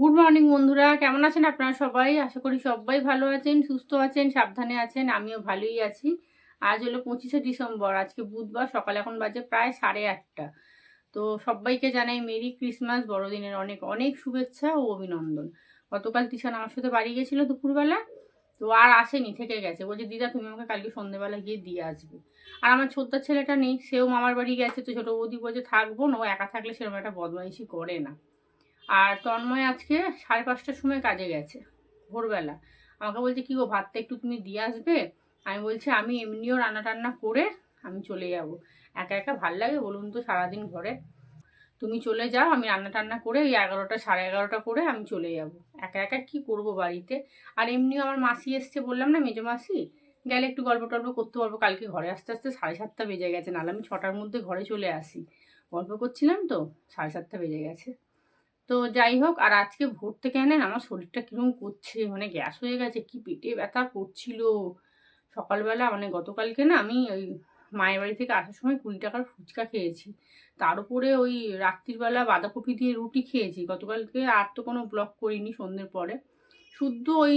Good morning বন্ধুরা। কেমন আছেন আপনারা সবাই? আশা করি সবাই ভালো আছেন, সুস্থ আছেন, সাবধানে আছেন, আমিও ভালোই আছি। আজ হলো পঁচিশে ডিসেম্বর, আজকে বুধবার, সকাল এখন বাজে প্রায় সাড়ে আটটা। তো সবাইকে জানাই মেরি ক্রিসমাস, বড়দিনের অনেক অনেক শুভেচ্ছা ও অভিনন্দন। গতকাল তিশান আমার সাথে বাড়ি গেছিল দুপুরবেলা, তো আর আসেনি, থেকে গেছে। বলছে, দিদা, তুমি আমাকে কালকে সন্ধ্যেবেলা গিয়ে দিয়ে আসবে। আর আমার ছোট্ট ছেলেটা নেই, সেও মামার বাড়ি গেছে, তো ছোটো বৌদি বলছে, থাকব না, ও একা থাকলে সেরকম একটা বদমাইশি করে না। আর তন্ময় আজকে সাড়ে পাঁচটার সময় কাজে গেছে, ভোরবেলা। আমাকে বলছে, কি গো, ভাতটা একটু তুমি দিয়ে আসবে? আমি বলছি, আমি এমনিও রান্না টান্না করে আমি চলে যাব। একা একা ভালো লাগে বলুন তো সারাদিন ঘরে। তুমি চলে যাও, আমি রান্না টান্না করে ওই এগারোটা, সাড়ে এগারোটা করে আমি চলে যাব। একা একা কি করব বাড়িতে? আর এমনিও আমার মাসি এসছে, বললাম, না মেজো মাসি, গেলে একটু গল্প টল্প করতে পারব, কালকে ঘরে আস্তে আস্তে সাড়ে সাতটা বেজে গেছে, নাহলে আমি ছটার মধ্যে ঘরে চলে আসি। গল্প করছিলাম তো, সাড়ে সাতটা বেজে গেছে। তো যাই হোক, আর আজকে ভোর থেকে এনেন আমার শরীরটা কীরকম করছে মানে গ্যাস হয়ে গেছে, কি পেটে ব্যথা করছিল। সকালবেলা মানে গতকালকে না, আমি ওই মায়ের বাড়ি থেকে আসার সময় কুড়ি টাকার ফুচকা খেয়েছি। তার উপরে ওই রাত্রিবেলা বাঁধাকপি দিয়ে রুটি খেয়েছি। গতকালকে আর তো কোনো ব্লক করিনি সন্ধ্যের পরে। শুদ্ধ ওই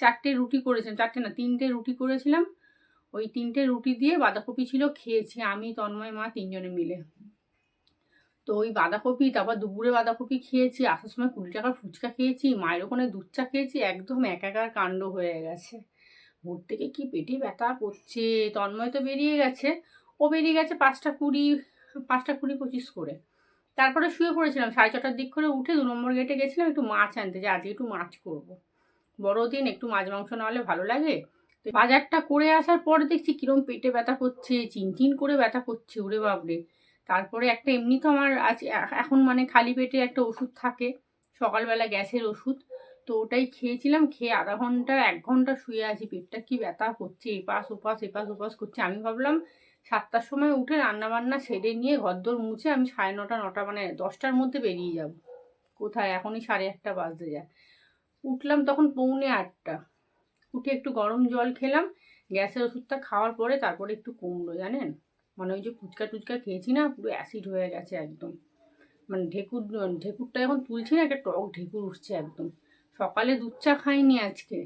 চারটে রুটি করেছিলাম, চারটে না, তিনটে রুটি করেছিলাম। ওই তিনটে রুটি দিয়ে বাঁধাকপি ছিল, খেয়েছি আমি, তন্ময়, মা, তিনজনে মিলে। তো ওই বাঁধাকপি, তারপর দুপুরে বাঁধাকপি খেয়েছি, আসার সময় কুড়ি টাকার ফুচকা খেয়েছি, মায়ের ওখানে দুধ চা খেয়েছি, একদম একাকার কাণ্ড হয়ে গেছে। ভোর থেকে কি পেটে ব্যথা করছে, তন্ময় তো বেরিয়ে গেছে। ও বেরিয়ে গেছে পাঁচটা কুড়ি পাঁচটা কুড়ি পঁচিশ করে। তারপরে শুয়ে পড়েছিলাম, সাড়ে ছটার দিক করে উঠে দু নম্বর গেটে গেছিলাম একটু মাছ আনতে, যে আজকে একটু মাছ করব। বড়দিন একটু মাছ মাংস না হলে ভালো লাগে। বাজারটা করে আসার পর দেখছি কিরম পেটে ব্যথা করছে, চিনচিন করে ব্যথা করছে, ওরে বাবরে তারপরে একটা এমনি তো আমার আজ এখন মানে খালি পেটে একটা ওষুধ থাকে, সকালবেলা গ্যাসের ওষুধ। তো ওটাই খেয়েছিলাম, খেয়ে আধা ঘণ্টা, এক ঘণ্টা শুয়ে আছি, পেটটা কি ব্যথা করছে, এপাশ ওপাশ এপাশ ওপাশ করছে। আমি ভাবলাম সাতটার সময় উঠে রান্না বান্না সেরে নিয়ে ঘরদোর মুছে আমি সাড়ে নটা নটা মানে দশটার মধ্যে বেরিয়ে যাব। কোথায়? এখনই সাড়ে আটটা বাজতে যায়। উঠলাম তখন পৌনে আটটা। উঠে একটু গরম জল খেলাম, গ্যাসের ওষুধটা খাওয়ার পরে তারপরে একটু কমলো, জানেন? মানে ওই যে ফুচকা টুচকা খেয়েছি না, পুরো অ্যাসিড হয়ে গেছে একদম। মানে ঢেকুর, ঢেকুরটা এখন তুলছি না, একটা টক ঢেকুর উঠছে একদম। সকালে দুধ চা খাইনি আজকে।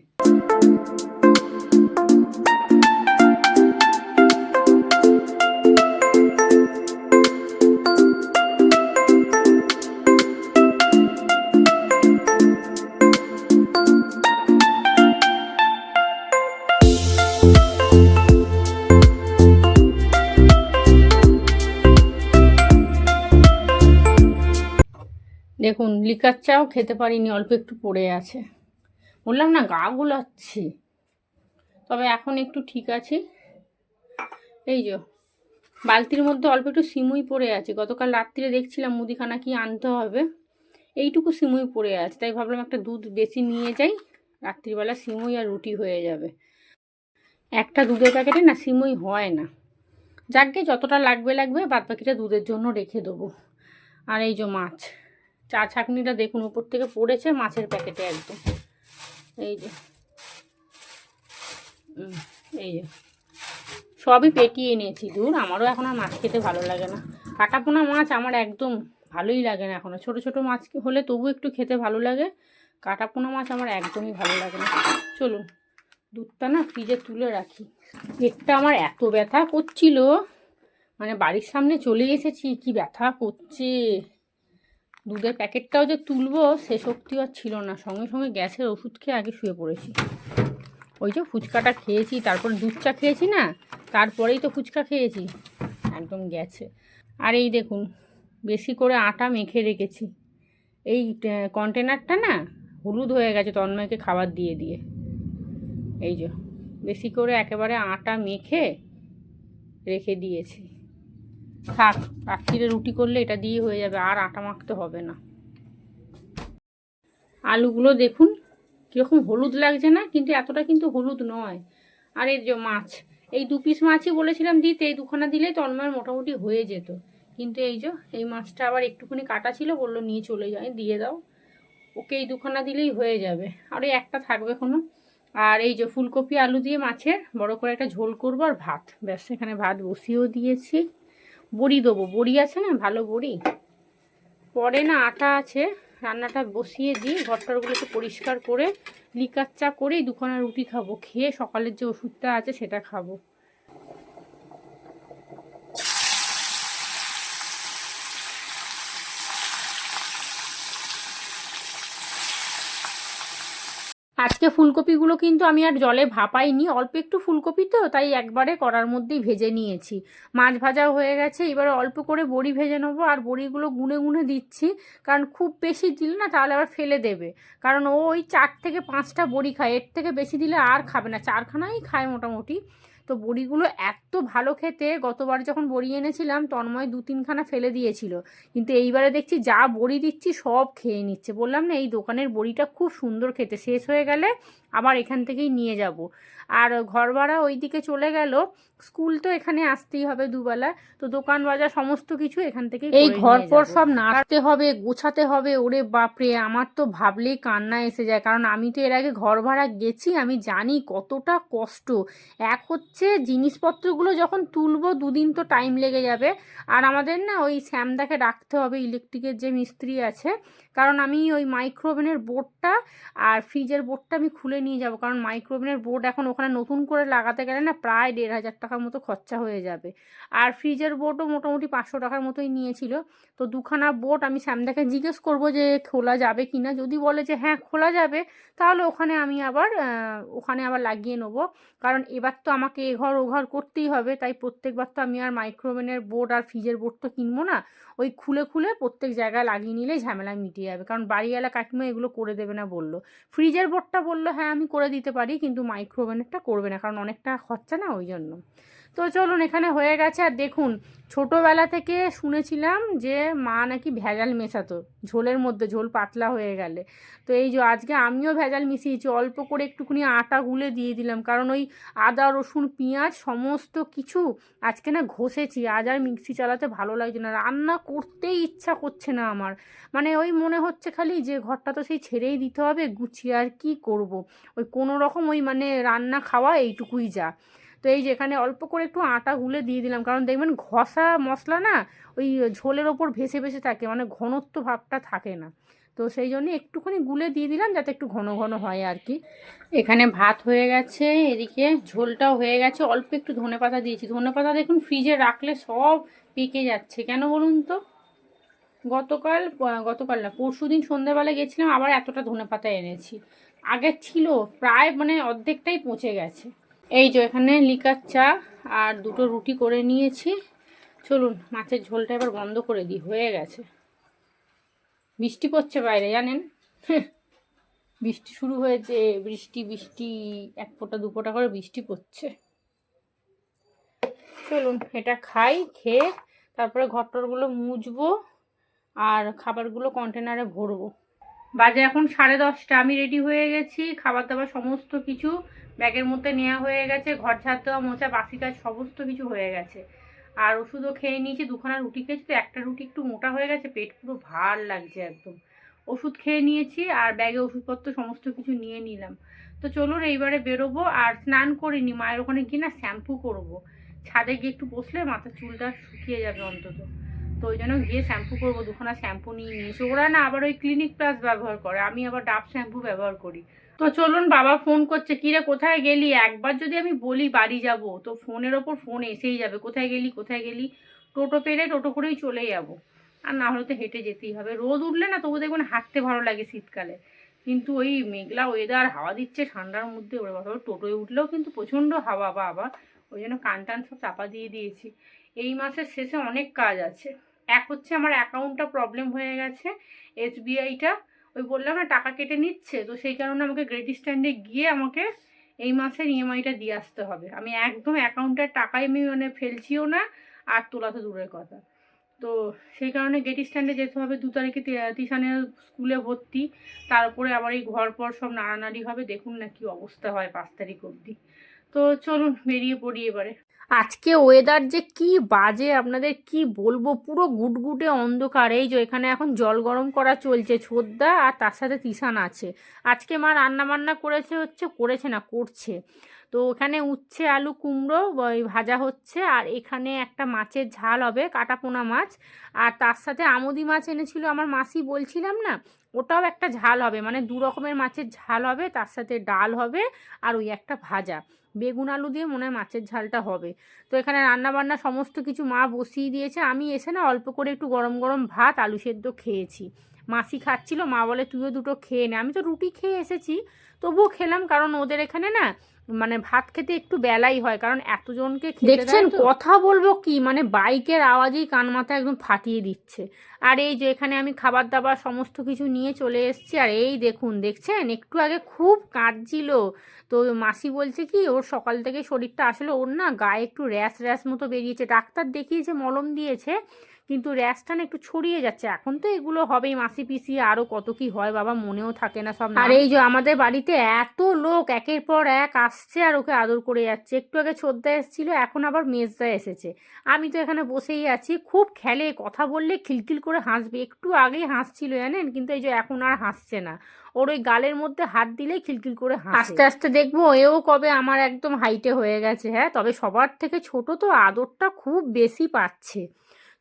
লিকার চাও খেতে পারিনি, অল্প একটু পড়ে আছে। বললাম, না, গা গোলাচ্ছি। তবে এখন একটু ঠিক আছে। এই যে, বালতির মধ্যে অল্প একটু সিমুই পড়ে আছে। গতকাল রাত্রিরে দেখছিলাম মুদিখানা কি আনতে হবে। এইটুকু সিমুই পড়ে আছে। তাই ভাবলাম একটা দুধ বেশি নিয়ে যাই। রাত্রিবেলা সিমুই আর রুটি হয়ে যাবে। একটা দুধের প্যাকেটে না সিমুই হয় না। যাকে যতটা লাগবে লাগবে বাদ বাকিটা দুধের জন্য রেখে দেবো। আর এই যে মাছ। চা ছাকনিটা দেখুন উপর থেকে পড়েছে মাছের প্যাকেটে একদম। এই যে এই যে। সবই পেটিয়ে নিয়েছি দূর আমারও এখন আর মাছ খেতে ভালো লাগে না। কাটাপোনা মাছ আমার একদম ভালোই লাগে না এখনও ছোটো ছোটো মাছ হলে তবু একটু খেতে ভালো লাগে। কাটাপোনা মাছ আমার একদমই ভালো লাগে না। চলুন, দুধটা না ফ্রিজে তুলে রাখি। পেটটা আমার এত ব্যথা করছিল। মানে বাড়ির সামনে চলে এসেছি, কি ব্যথা করছে। দুধের প্যাকেটটাও যে তুলবো, সে শক্তি আর ছিল না। সঙ্গে সঙ্গে গ্যাসের ওষুধ খেয়ে আগে শুয়ে পড়েছি। ওই যে ফুচকাটা খেয়েছি, তারপর দুধ চা খেয়েছি না, তারপরেই তো ফুচকা খেয়েছি। একদম গেছে। আর এই দেখুন, বেশি করে আটা মেখে রেখেছি। এই কন্টেনারটা না, হলুদ হয়ে গেছে তন্ময়কে খাবার দিয়ে দিয়ে। এই যে, বেশি করে একেবারে আটা মেখে রেখে দিয়েছি। থাক রাত্রিরে রুটি করলে এটা দিয়ে হয়ে যাবে, আর আটা মাখতে হবে না। আলুগুলো দেখুন, কীরকম হলুদ লাগছে না, কিন্তু এতটা কিন্তু হলুদ নয়। আর এই যে মাছ, এই দু পিস মাছই বলেছিলাম দিতে এই দুখানা দিলে তন্ময়ের মোটামুটি হয়ে যেত। কিন্তু এই যে, এই মাছটা আবার একটুখানি কাটা ছিল, বলল নিয়ে চলে যায় দিয়ে দাও। ওকে এই দুখানা দিলেই হয়ে যাবে। আর এই একটা থাকবে কোনো আর এই যে ফুলকপি আলু দিয়ে মাছের, বড় করে একটা ঝোল করব আর ভাত। ব্যাস, এখানে ভাত বসিয়েও দিয়েছি। বড়ি দেবো। বড়ি আছে না? ভালো বড়ি। পরে না আটা আছে। রান্নাটা বসিয়ে দিই। ঘরটারগুলোকে পরিষ্কার করে, লিকার চা করেই দুখানা রুটি খাব। খেয়ে সকালের যে ওষুধটা আছে সেটা খাব। আজকে ফুলকপিগুলো কিন্তু আমি আর জলে ভাপাইনি, অল্প একটু ফুলকপি তো, তাই একবারে করার মধ্যেই ভেজে নিয়েছি। মাছ ভাজা হয়ে গেছে, এবারে অল্প করে বড়ি ভেজে নেব, আর বড়িগুলো গুনে গুনে দিচ্ছি, কারণ খুব বেশি দিলে না তাহলে আবার ফেলে দেবে। কারণ ওই চার থেকে পাঁচটা বড়ি খায়, এর থেকে বেশি দিলে আর খাবে না, চারখানাই খায় মোটামুটি। তো বড়িগুলো এত ভালো খেতে গতবার যখন বড়ি এনেছিলাম তন্ময় দু তিনখানা ফেলে দিয়েছিল। কিন্তু এইবারে দেখছি যা বড়ি দিচ্ছি সব খেয়ে নিচ্ছে। বললাম না এই দোকানের বড়িটা খুব সুন্দর খেতে শেষ হয়ে গেলে আবার এখান থেকেই নিয়ে যাব। আর ঘর ভাড়া ওই দিকে চলে গেল। স্কুল তো এখানে আসতেই হবে দুবেলা তো দোকান বাজার সমস্ত কিছু এখান থেকে এই ঘর পর সব নাড়তে হবে গোছাতে হবে ওরে বাপরে আমার তো ভাবলেই কান্না এসে যায়। কারণ আমি তো এর আগে ঘর ভাড়া গেছি আমি জানি কতটা কষ্ট। এক হচ্ছে জিনিসপত্রগুলো যখন তুলবো দুদিন তো টাইম লেগে যাবে। আর আমাদের না ওই শ্যামদাকে রাখতে হবে ইলেকট্রিকের যে মিস্ত্রি আছে কারণ আমি ওই মাইক্রোওভেনের বোর্ডটা আর ফ্রিজের বোর্ডটা আমি খুলে নিয়ে যাব। কারণ মাইক্রোওভেনের বোর্ড এখন ওখানে নতুন করে লাগাতে গেলে না প্রায় দেড় হাজার টাকার মতো খরচা হয়ে যাবে। আর ফ্রিজের বোর্ডও মোটামুটি পাঁচশো টাকার মতোই নিয়েছিল। তো দুখানা বোর্ড আমি স্যামদাকে জিজ্ঞেস করব যে খোলা যাবে কি না। যদি বলে যে হ্যাঁ খোলা যাবে, তাহলে ওখানে আমি আবার ওখানে আবার লাগিয়ে নেব। কারণ এবার তো আমাকে এ ঘর ও ঘর করতেই হবে। তাই প্রত্যেকবার তো আমি আর মাইক্রোওভেনের বোর্ড আর ফ্রিজের বোর্ড তো কিনবো না। ওই খুলে খুলে প্রত্যেক জায়গায় লাগিয়ে নিলে ঝামেলা মিটিয়ে যাবে। কারণ বাড়িওয়ালা কাকিমা এগুলো করে দেবে না বলল। ফ্রিজের বোর্ডটা বলল হ্যাঁ আমি করে দিতে পারি, কিন্তু মাইক্রোওভেনেরটা করবে না, কারণ অনেকটা খরচা না ওই জন্য। তো চলুন, এখানে হয়ে গেছে। আর দেখুন, ছোটোবেলা থেকে শুনেছিলাম যে মা নাকি ভেজাল মেশাতো। ঝোলের মধ্যে, ঝোল পাতলা হয়ে গেলে। তো এই যে আজকে আমিও ভেজাল মিশিয়েছি, অল্প করে একটুখানি আটা গুলে দিয়ে দিলাম। কারণ ওই আদা, রসুন, পেঁয়াজ সমস্ত কিছু আজকে না ঘষেছি। আজ আর মিক্সি চালাতে ভালো লাগছে না। রান্না করতেই ইচ্ছা করছে না আমার। মানে ওই মনে হচ্ছে খালি যে ঘরটা তো সেই ছেড়েই দিতে হবে, গুছিয়ে আর কি করব। ওই কোনো রকম ওই মানে রান্না খাওয়া এইটুকুই যা। তো এই যেখানে অল্প করে একটু আটা গুলে দিয়ে দিলাম। কারণ দেখবেন ঘষা মশলা না, ওই ঝোলের ওপর ভেসে ভেসে থাকে মানে ঘনত্ব ভাবটা থাকে না। তো সেই জন্য একটুখানি গুলে দিয়ে দিলাম যাতে একটু ঘন ঘন হয় আর কি। এখানে ভাত হয়ে গেছে, এদিকে ঝোলটাও হয়ে গেছে। অল্প একটু ধনে পাতা দিয়েছি। ধনে পাতা দেখুন ফ্রিজে রাখলে সব পেকে যাচ্ছে। কেন বলুন তো? গতকাল গতকাল না, পরশু দিন সন্ধ্যাবেলা গেছিলাম, আবার এতটা ধনে পাতা এনেছি। আগে ছিল, প্রায় মানে অর্ধেকটাই পচে গেছে। এই যে এখানে লিকার চা আর দুটো রুটি করে নিয়েছি। চলুন, মাছের ঝোলটা এবার বন্ধ করে দিই, হয়ে গেছে। বৃষ্টি পড়ছে বাইরে, জানেন? বৃষ্টি শুরু হয়েছে, বৃষ্টি বৃষ্টি, এক ফোঁটা, দু ফোঁটা করে বৃষ্টি পড়ছে। চলুন, এটা খাই, খেয়ে তারপরে ঘরটরগুলো মুছবো আর খাবারগুলো কন্টেনারে ভরবো। বাজে এখন সাড়ে দশটা, আমি রেডি হয়ে গেছি, খাবার দাবার সমস্ত কিছু ব্যাগের মধ্যে নেওয়া হয়ে গেছে, ঘর ঝাড় দেওয়া, মোচা, বাসি কাজ, সমস্ত কিছু হয়ে গেছে। আর ওষুধও খেয়ে নিয়েছি, দুখানা রুটি খেয়েছি তো, একটা রুটি একটু মোটা হয়ে গেছে, পেট পুরো ভার লাগছে একদম। ওষুধ খেয়ে নিয়েছি আর ব্যাগে ওষুধপত্র, সমস্ত কিছু নিয়ে নিলাম। তো চলুন এইবারে বেরোবো আর স্নান করিনি, মায়ের ওখানে গিয়ে না শ্যাম্পু করব। ছাদে গিয়ে একটু বসলে মাথার চুলটা শুকিয়ে যাবে অন্তত। তো ওই জন্য গিয়ে শ্যাম্পু করব, দুখানা শ্যাম্পু নিয়ে নিয়েছি। ওরা না আবার ওই ক্লিনিক প্লাস ব্যবহার করে, আমি আবার ডাব শ্যাম্পু ব্যবহার করি। তো চলুন বাবা ফোন করছে কিরে কোথায় গেলি? একবার যদি আমি বলি বাড়ি যাব, তো ফোনের ওপর ফোন এসেই যাবে, কোথায় গেলি কোথায় গেলি? টোটো পেলে টোটো করেই চলে যাব। আর না হলে তো হেঁটে যেতেই হবে। রোদ উঠলে না তবু দেখবেন হাঁটতে ভালো লাগে শীতকালে। কিন্তু ওই মেঘলা ওয়েদার হাওয়া দিচ্ছে ঠান্ডার মধ্যে, ওরা বাবা, টোটোয় উঠলেও কিন্তু প্রচণ্ড হাওয়া বা আবার ওই জন্য কান টান সব চাপা দিয়ে দিয়েছি। এই মাসের শেষে অনেক কাজ আছে। এক হচ্ছে আমার অ্যাকাউন্টটা প্রবলেম হয়ে গেছে এসবিআইটা ওই বললাম না, টাকা কেটে নিচ্ছে, তো সেই কারণে আমাকে গ্রেড স্ট্যান্ডে গিয়ে আমাকে এই মাসের ইএমআইটা দিয়ে আসতে হবে। আমি একদম অ্যাকাউন্টের টাকাই আমি মানে ফেলছিও না, আর তোলা তো দূরের কথা। তো সেই কারণে গেট স্ট্যান্ডে যেতে হবে, দু তারিখে তিশানের স্কুলে ভর্তি, তারপরে আবার এই ঘর পর সব নাড়ানাড়ি হবে, দেখুন না কি অবস্থা হয় পাঁচ তারিখ অবধি। তো চলুন বেরিয়ে পড়ি এবারে। আজকে ওয়েদার যে কি বাজে, আপনাদের কি বলব? পুরো গুটগুটে অন্ধকার। এই যে এখানে এখন জল গরম করা চলছে, ছোদ্দা আর তার সাথে তিসান আছে। আজকে মা রান্না বান্না করেছে হচ্ছে, করেছে না, করছে। তো ওখানে উচ্ছে, আলু, কুমড়ো ভাজা হচ্ছে, আর এখানে একটা মাছের ঝাল হবে, কাটাপোনা মাছ। আর তার সাথে আমুদি মাছ এনেছিল আমার মাসি, বলছিলাম না, ওটাও একটা ঝাল হবে। মানে দু রকমের মাছের ঝাল হবে, তার সাথে ডাল হবে, আর ওই একটা ভাজা। বেগুন আলু দিয়ে মনে হয় মাছের ঝালটা হবে। তো এখানে রান্নাবান্না সমস্ত কিছু মা বসিয়ে দিয়েছে। আমি এসে না অল্প করে একটু গরম গরম ভাত, আলু সেদ্ধ খেয়েছি। মাসি খাচ্ছিল, মা বলে, তুইও দুটো খেয়ে নে। আমি তো রুটি খেয়ে এসেছি, তবুও খেলাম। কারণ ওদের এখানে না মানে ভাত খেতে একটু বেলাই হয় কারণ এতজনকে দেখছেন কথা বলব কি? মানে বাইকের আওয়াজেই কান মাথা একদম ফাটিয়ে দিচ্ছে। আর এই যে এখানে আমি খাবার দাবার সমস্ত কিছু নিয়ে চলে এসেছি আর এই দেখুন দেখছেন? একটু আগে খুব কাঁদছিল। তো মাসি বলছে কি ওর সকাল থেকে শরীরটা আসলে ওর না গায়ে একটু র্যাশ র্যাশ মতো বেরিয়েছে। ডাক্তার দেখিয়েছে মলম দিয়েছে। কিন্তু র্যাশটা না একটু ছড়িয়ে যাচ্ছে। এখন তো এগুলো হবেই মাসি পিসি আরও কত কি হয় বাবা মনেও থাকে না সব আর এই যে আমাদের বাড়িতে এত লোক একের পর এক আসছে আর ওকে আদর করে যাচ্ছে। একটু আগে ছোদ্দা এসেছিল এখন আবার মেজদা এসেছে। আমি তো এখানে বসেই আছি খুব খেলে কথা বললে খিলখিল করে হাসবে। একটু আগেই হাসছিল জানেন? কিন্তু এই যে এখন আর হাসছে না। ওর ওই গালের মধ্যে হাত দিলেই খিলখিল করে আস্তে আস্তে দেখব এও কবে আমার একদম হাইটে হয়ে গেছে হ্যাঁ? তবে সবার থেকে ছোট তো আদরটা খুব বেশি পাচ্ছে।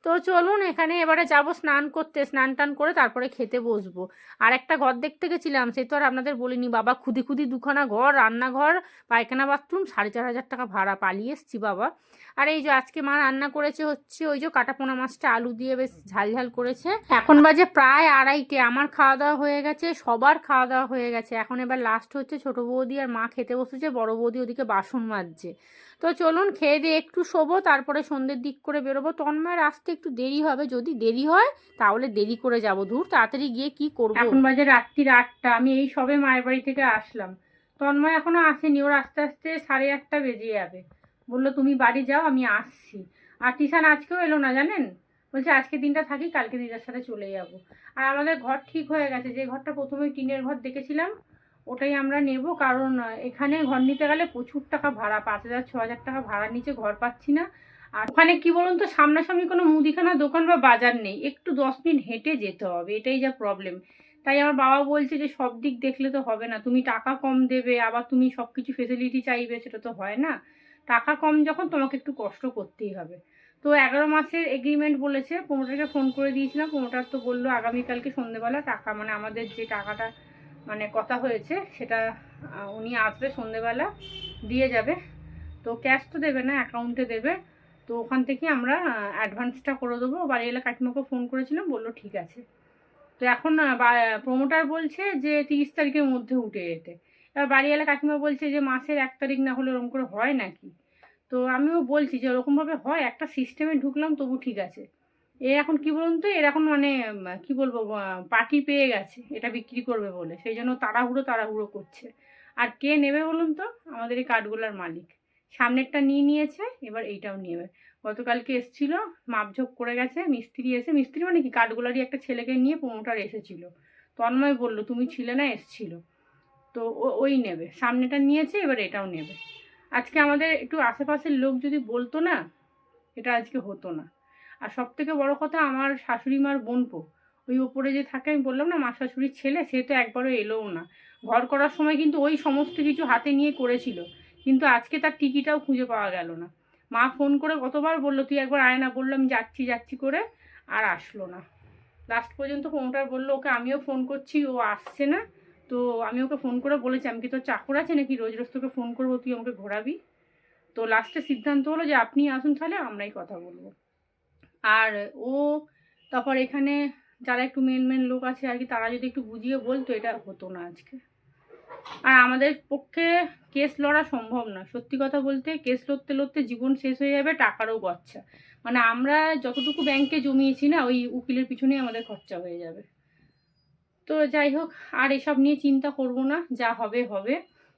তো চলুন এখানে এবারে যাব স্নান করতে। স্নান টান করে তারপরে খেতে বসবো। আর একটা ঘর দেখতে গেছিলাম, সে তো আর আপনাদের বলিনি, বাবা, খুদি খুদি দুখানা ঘর, রান্নাঘর, পায়খানা বাথরুম, সাড়ে চার হাজার টাকা ভাড়া। পালিয়ে এসছি বাবা। আর এই যে আজকে মা রান্না করেছে হচ্ছে ওই যে কাটাপোনা মাছটা আলু দিয়ে বেশ ঝাল ঝাল করেছে। এখন বাজে প্রায় আড়াইটে, আমার খাওয়া দাওয়া হয়ে গেছে, সবার খাওয়া দাওয়া হয়ে গেছে। এখন এবার লাস্ট হচ্ছে ছোট বৌদি আর মা খেতে বসেছে, বড় বৌদি ওদিকে বাসন মাজছে। তো চলুন খেয়ে দিয়ে একটু শোবো, তারপরে সন্ধ্যের দিক করে বেরোবো। তন্ময়ের আসতে একটু দেরি হবে, যদি দেরি হয় তাহলে দেরি করে যাব দূর, তাড়াতাড়ি গিয়ে কি করব? এখন বাজে রাত্রির আটটা, আমি এই সবে মায়ের বাড়ি থেকে আসলাম। তন্ময় এখনও আসেনি, ওর আস্তে আস্তে সাড়ে আটটা বেজে যাবে। বলল, তুমি বাড়ি যাও, আমি আসছি। আর টিশান আজকেও এলো না জানেন? বলছে, আজকে দিনটা থাকি, কালকে দিদার সাথে চলে যাব। আর আমাদের ঘর ঠিক হয়ে গেছে। যে ঘরটা প্রথমে টিনের ঘর দেখেছিলাম, ওটাই আমরা নেব। কারণ এখানে ঘর নিতে গেলে প্রচুর টাকা ভাড়া, পাঁচ হাজার, ছ হাজার টাকা ভাড়ার নিচে ঘর পাচ্ছি না। আর ওখানে কি বলুন তো, সামনাসামনি কোনো মুদিখানা দোকান বা বাজার নেই। একটু দশ মিনিট হেঁটে যেতে হবে, এটাই যা প্রবলেম তাই আমার বাবা বলছে যে, সব দিক দেখলে তো হবে না। তুমি টাকা কম দেবে, আবার তুমি সব কিছু ফেসিলিটি চাইবে, সেটা তো হয় না। টাকা কম যখন তোমাকে একটু কষ্ট করতেই হবে। তো এগারো মাসের এগ্রিমেন্ট বলেছে প্রমোটারকে ফোন করে দিয়েছিলাম প্রমোটার তো বলল আগামীকালকে সন্ধেবেলা টাকা মানে আমাদের যে টাকাটা মানে কথা হয়েছে সেটা উনি আসবে সন্ধেবেলা, দিয়ে যাবে। তো ক্যাশ তো দেবে না অ্যাকাউন্টে দেবে। তো ওখান থেকে আমরা অ্যাডভান্সটা করে দেবো। বাড়ি এলে কাকিমাকে ফোন করেছিলাম, বলল ঠিক আছে। তো এখন প্রমোটার বলছে যে তিরিশ তারিখের মধ্যে উঠে যেতে। এবার বাড়িওয়ালা কাকিমা বলছে যে মাসের এক তারিখ না হলে ওরকম করে হয় নাকি? তো আমিও বলছি যে ওরকমভাবে হয়, একটা সিস্টেমে ঢুকলাম, তবু ঠিক আছে। এ এখন কি বলুন তো, এর এখন মানে কি বলব পার্টি পেয়ে গেছে, এটা বিক্রি করবে বলে। সেই জন্য তাড়াহুড়ো তাড়াহুড়ো করছে। আর কে নেবে বলুন তো? আমাদের এই কাঠগোলার মালিক। সামনেরটা নিয়ে নিয়েছে, এবার এইটাও নেবে। গতকালকে এসছিল, মাপঝোপ করে গেছে, মিস্ত্রি এসে, মিস্ত্রি মানে কি? কাঠগোলারই একটা ছেলেকে নিয়ে প্রমোটার এসেছিল। তন্ময় বলল, তুমি ছিলে না, এসছিল। তো ওই নেবে। সামনেটা নিয়েছে, এবার এটাও নেবে। আজকে আমাদের একটু আশেপাশের লোক যদি বলতো না, এটা আজকে হতো না। আর সব থেকে বড় কথা আমার শাশুড়ি মার বোনপো ওই ওপরে যে থাকে, আমি বললাম না, মা শাশুড়ির ছেলে, সে তো একবারও এলোও না। ঘর করার সময় কিন্তু ওই সমস্ত কিছু হাতে নিয়ে করেছিল, কিন্তু আজকে তার টিকিটাও খুঁজে পাওয়া গেল না। মা ফোন করে কতবার বলল, তুই একবার আয় না বললাম যাচ্ছি যাচ্ছি করে আর আসলো না। লাস্ট পর্যন্ত ফোনটার বলল, ওকে আমিও ফোন করছি, ও আসছে না। তো আমি ওকে ফোন করে বলেছি, আমি কি তোর চাকর আছে নাকি? রোজ রোজ তোকে ফোন করব, তুই আমাকে ঘোরাবি? তো লাস্টে সিদ্ধান্ত হলো যে, আপনি আসুন তাহলে, আমরাই কথা বলব। আর ও তারপর এখানে যারা একটু মেন মেন লোক আছে আর কি, তারা যদি একটু বুঝিয়ে বলতো, এটা হতো না আজকে। আর আমাদের পক্ষে কেস লড়া সম্ভব না। সত্যি কথা বলতে কেস লড়তে লড়তে জীবন শেষ হয়ে যাবে, টাকারও গচ্ছা মানে আমরা যতটুকু ব্যাংকে জমিয়েছি না, ওই উকিলের পিছনেই আমাদের খরচা হয়ে যাবে। তো যাই হোক, আর এসব নিয়ে চিন্তা করব না, যা হবে হবে।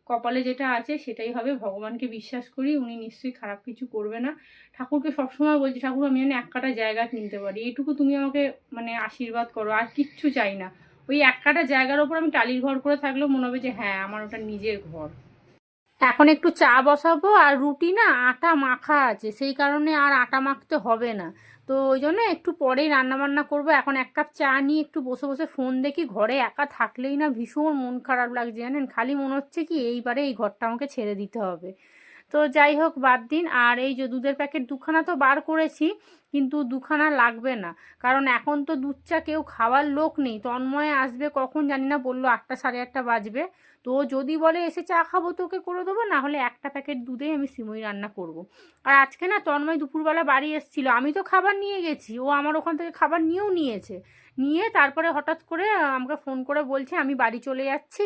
কপালে যেটা আছে সেটাই হবে, ভগবানকে বিশ্বাস করি, উনি নিশ্চয়ই খারাপ কিছু করবে না। ঠাকুরকে সবসময় বলছি, ঠাকুর, আমি যেন এক কাটা জায়গা কিনতে পারি। এইটুকু তুমি আমাকে মানে আশীর্বাদ করো, আর কিচ্ছু চাই না। ওই এক কাটা জায়গার ওপর আমি টালির ঘর করে থাকলেও মনে হবে যে হ্যাঁ আমার ওটা নিজের ঘর। এখন একটু চা বসাবো, আর রুটি না, আটা মাখা আছে। সেই কারণে আর আটা মাখতে হবে না। তো ওই জন্য একটু পরেই রান্না বান্না করব। এখন এক কাপ চা নিয়ে একটু বসে বসে ফোন দেখি, ঘরে একা থাকলেই না ভীষণ মন খারাপ লাগছে জানেন? খালি মনে হচ্ছে কি এইবারে এই ঘরটা আমাকে ছেড়ে দিতে হবে। তো যাই হোক, বাদ দিন। আর এই যে দুধের প্যাকেট দুখানা তো বার করেছি, কিন্তু দুখানা লাগবে না। কারণ এখন তো দুধ চা কেউ খাওয়ার লোক নেই। তন্ময় আসবে কখন জানি না, বলল আটটা সাড়ে আটটা বাজবে। তো যদি বলে, এসে চা খাব তোকে করে দেবো না হলে একটা প্যাকেট দুধেই আমি সিমই রান্না করব। আর আজকে না তন্ময় দুপুরবেলা বাড়ি এসেছিল, আমি তো খাবার নিয়ে গেছি, ও আমার ওখান থেকে খাবার নিয়েও নিয়েছে। নিয়ে তারপরে হঠাৎ করে আমাকে ফোন করে বলছে, আমি বাড়ি চলে যাচ্ছি,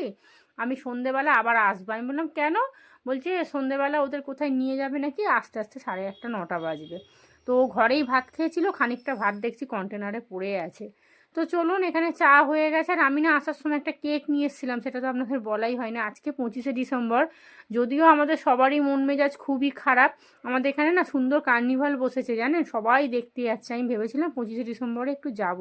আমি সন্ধেবেলা আবার আসব। আমি বললাম, কেন? বলছে, সন্ধেবেলা ওদের কোথায় নিয়ে যাবে নাকি? আস্তে আস্তে সাড়ে আটটা, নটা বাজবে। তো ঘরেই ভাত খেয়েছিল, খানিকটা ভাত দেখছি কন্টেনারে পড়ে আছে। তো চলুন এখানে চা হয়ে গেছে। আর আমি না আসার সময় একটা কেক নিয়ে এসেছিলাম সেটা তো আপনাদের বলাই হয় না। আজকে পঁচিশে ডিসেম্বর। যদিও আমাদের সবারই মন মেজাজ খুবই খারাপ। আমাদের এখানে না সুন্দর কার্নিভাল বসেছে জানেন? সবাই দেখতে যাচ্ছে। আমি ভেবেছিলাম পঁচিশে ডিসেম্বরে একটু যাব।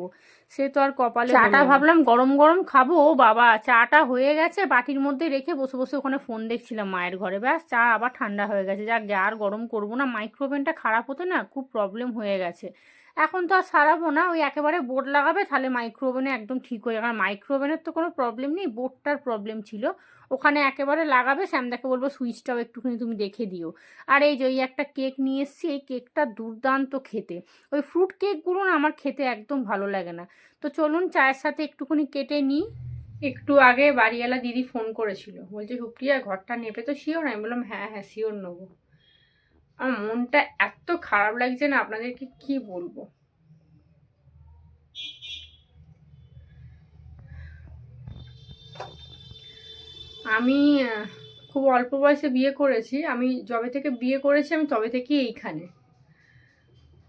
সে তো আর কপালে চাটা ভাবলাম গরম গরম খাব ও বাবা চাটা হয়ে গেছে। বাটির মধ্যে রেখে বসে বসে ওখানে ফোন দেখছিলাম মায়ের ঘরে। ব্যাস চা আবার ঠান্ডা হয়ে গেছে। যাক আর গরম করব না। মাইক্রোওভেনটা খারাপ হতো না খুব প্রবলেম হয়ে গেছে। এখন তো আর সারাবো না, ওই একেবারে বোর্ড লাগাবে, তাহলে মাইক্রোওভেনে একদম ঠিক হয়ে কারণ মাইক্রোওভেনের তো কোনো প্রবলেম নেই, বোর্ডটার প্রবলেম ছিল। ওখানে একেবারে লাগাবে শ্যামদাকে বলব সুইচটাও একটুখানি তুমি দেখে দিও। আর এই যে, ওই একটা কেক নিয়ে এসেছি, এই কেকটা দুর্দান্ত খেতে। ওই ফ্রুট কেকগুলো না আমার খেতে একদম ভালো লাগে না। তো চলুন চায়ের সাথে একটুখানি কেটে নিই। একটু আগে বাড়িওয়ালা দিদি ফোন করেছিল। বলছে, সুপ্রিয়া, ঘরটা নেবে তো? শিওর আমি বললাম হ্যাঁ হ্যাঁ শিওর নেব। আমার মনটা এত খারাপ লাগছে না, আপনাদেরকে কি বলব? আমি খুব অল্প বয়সে বিয়ে করেছি। আমি যবে থেকে বিয়ে করেছি, আমি তবে থেকেই এইখানে।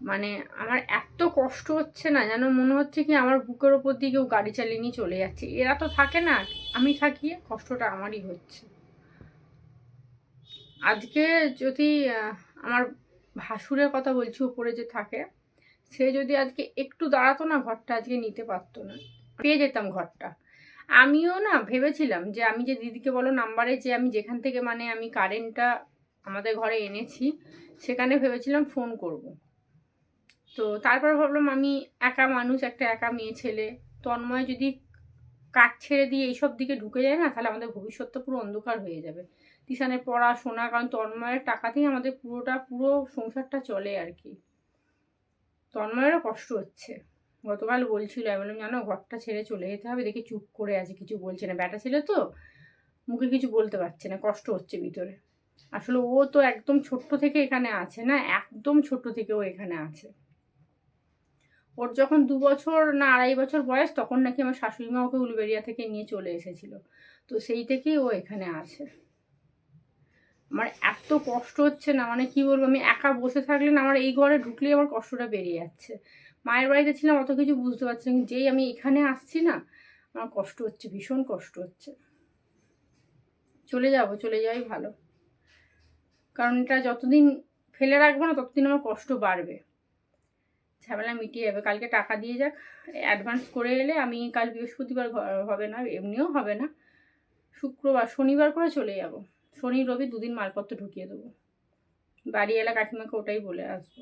মানে আমার এত কষ্ট হচ্ছে না, যেন মনে হচ্ছে কি আমার বুকের ওপর দিয়ে কেউ গাড়ি চালিয়ে নিয়ে চলে যাচ্ছে। এরা তো থাকে না, আমি থাকি, কষ্টটা আমারই হচ্ছে। আজকে যদি আমার ভাসুরের কথা বলছি উপরে যে থাকে, সে যদি আজকে একটু দাঁড়াতো না ঘরটা, আজকে নিতে পারতো না। পেয়ে যেতাম ঘরটা। আমিও না ভেবেছিলাম যে আমি যে দিদিকে বলো নাম্বারে যে আমি যেখান থেকে মানে আমি কারেন্টটা আমাদের ঘরে এনেছি, সেখানে ভেবেছিলাম ফোন করব। তো তারপর ভাবলাম আমি একা মানুষ, একটা একা মেয়ে ছেলে, তন্ময় যদি কাজ ছেড়ে দিয়ে এইসব দিকে ঢুকে যায় না, তাহলে আমাদের ভবিষ্যৎটা পুরো অন্ধকার হয়ে যাবে। তিশানের পড়াশোনা কারণ তন্ময়ের টাকাতেই আমাদের পুরোটা, পুরো সংসারটা চলে আর কি। তন্ময়েরও কষ্ট হচ্ছে। গতকাল বলছিল, আমি বললাম, জানো, ঘরটা ছেড়ে চলে যেতে হবে, দেখি চুপ করে আছে, কিছু বলছে না। ব্যাটা ছেলে তো, মুখে কিছু বলতে পারছে না, কষ্ট হচ্ছে ভিতরে। আসলে ও তো একদম ছোট্ট থেকে এখানে আছে না, একদম ছোট্ট থেকে ও এখানে আছে। ওর যখন দু বছর না আড়াই বছর বয়স, তখন নাকি আমার শাশুড়ি মা ওকে উলুবেরিয়া থেকে নিয়ে চলে এসেছিল। তো সেই থেকেই ও এখানে আছে। আমার এত কষ্ট হচ্ছে না মানে কি বলব, আমি একা বসে থাকলে না আমার এই ঘরে ঢুকলেই আমার কষ্টটা বেরিয়ে যাচ্ছে। মায়ের বাড়িতে ছিলাম, অত কিছু বুঝতে পারছি না যেই আমি এখানে আসছি না, আমার কষ্ট হচ্ছে, ভীষণ কষ্ট হচ্ছে। চলে যাব, চলে যাওয়াই ভালো। কারণ এটা যতদিন ফেলে রাখব না, ততদিন আমার কষ্ট বাড়বে। ঝামেলা মিটিয়ে যাবে। কালকে টাকা দিয়ে যাক অ্যাডভান্স করে এলে আমি কাল বৃহস্পতিবার হবে না, এমনিও হবে না। শুক্রবার, শনিবার করে চলে যাব। শনি, রবি দুদিন মালপত্র ঢুকিয়ে দেবো। বাড়ি এলা কাকিমাকে ওটাই বলে আসব।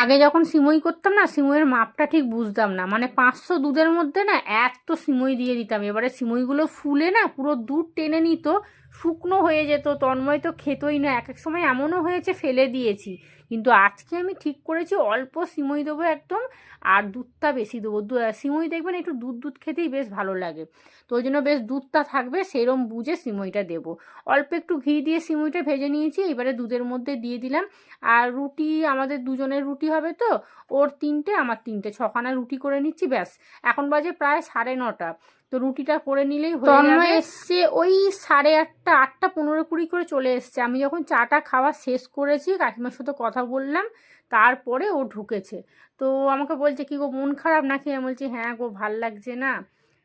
আগে যখন সিমই করতাম না, সিমইয়ের মাপটা ঠিক বুঝতাম না। মানে পাঁচশো দুধের মধ্যে না, এত সিমই দিয়ে দিতাম। এবারে সিমইগুলো ফুলে না, পুরো দুধ টেনে নিত। শুকনো হয়ে যেত, তন্ময় তো খেতই না। এক এক সময় এমনও হয়েছে, ফেলে দিয়েছি। কিন্তু আজকে আমি ঠিক করেছি, অল্প সিমই দেবো একদম, আর দুধটা বেশি দেবো। সিমই দেখবেন একটু দুধ দুধ খেতেই বেশ ভালো লাগে। তো ওই জন্য বেশ দুধটা থাকবে, সেরম বুঝে সিমইটা দেবো। অল্প একটু ঘি দিয়ে সিমইটা ভেজে নিয়েছি, এবারে দুধের মধ্যে দিয়ে দিলাম। আর রুটি, আমাদের দুজনের রুটি হবে তো, ওর তিনটে, আমার তিনটে, ছখানা রুটি করে নিচ্ছি, ব্যাস। এখন বাজে প্রায় সাড়ে নটা। তো রুটিটা করে নিলেই হয়ে যাবে। এসছে ওই সাড়ে আটটা আটটা পনেরো কুড়ি করে চলে এসছে। আমি যখন চাটা খাওয়া শেষ করেছি কাকিমার সাথে কথা বললাম তারপরে ও ঢুকেছে। তো আমাকে বলছে কি গো মন খারাপ নাকি? আমি বলছি হ্যাঁ গো ভালো লাগছে না।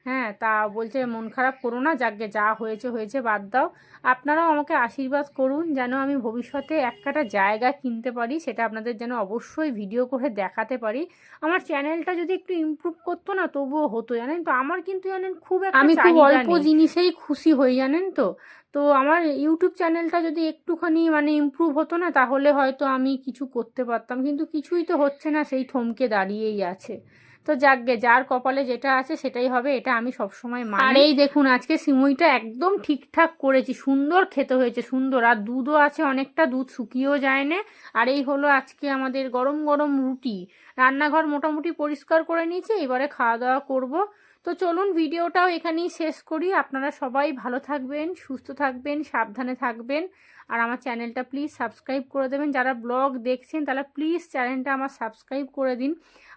হ্যাঁ তা বলছে মন খারাপ করো না যাকে যা হয়েছে হয়েছে বাদ দাও। আপনারাও আমাকে আশীর্বাদ করুন যেন আমি ভবিষ্যতে একটা জায়গা কিনতে পারি সেটা আপনাদের যেন অবশ্যই ভিডিও করে দেখাতে পারি। আমার চ্যানেলটা যদি একটু ইমপ্রুভ করতো না তবুও হতো জানেন তো? আমার কিন্তু জানেন খুব একটা আমি খুব অল্প জিনিসেই খুশি হই জানেন তো? তো আমার ইউটিউব চ্যানেলটা যদি একটুখানি মানে ইমপ্রুভ হতো না তাহলে হয়তো আমি কিছু করতে পারতাম কিন্তু কিছুই তো হচ্ছে না সেই থমকে দাঁড়িয়েই আছে। তো যাকগে, যার কপালে যেটা আছে সেটাই হবে, এটা আমি সবসময় মানি। এই দেখুন, আজকে সিমুইটা একদম ঠিকঠাক করেছি, সুন্দর খেতে হয়েছে, সুন্দর। আর দুধও আছে, অনেকটা দুধ শুকিয়েও যায় না আর এই হলো আজকে আমাদের গরম গরম রুটি। রান্নাঘর মোটামুটি পরিষ্কার করে নিয়েছি, এবারে খাওয়া দাওয়া করব। তো চলুন, ভিডিওটাও এখানেই শেষ করি। আপনারা সবাই ভালো থাকবেন, সুস্থ থাকবেন, সাবধানে থাকবেন। আর আমার চ্যানেলটা প্লিজ সাবস্ক্রাইব করে দেবেন। যারা ব্লগ দেখছেন, তারা প্লিজ চ্যানেলটা আমার সাবস্ক্রাইব করে দিন।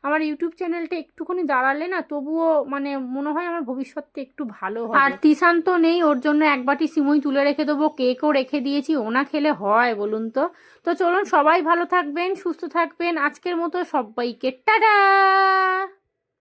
আমার ইউটিউব চ্যানেলটা একটুখানি দাঁড়ালে না, তবুও মানে মনে হয় আমার ভবিষ্যৎটা একটু ভালো হয় আর তিসান তো নেই, ওর জন্য এক বাটি সিমুই তুলে রেখে দেবো। কেকও রেখে দিয়েছি, ওনা খেলে হয় বলুন তো। তো চলুন সবাই ভালো থাকবেন, সুস্থ থাকবেন। আজকের মতো সবাইকে, টাটা!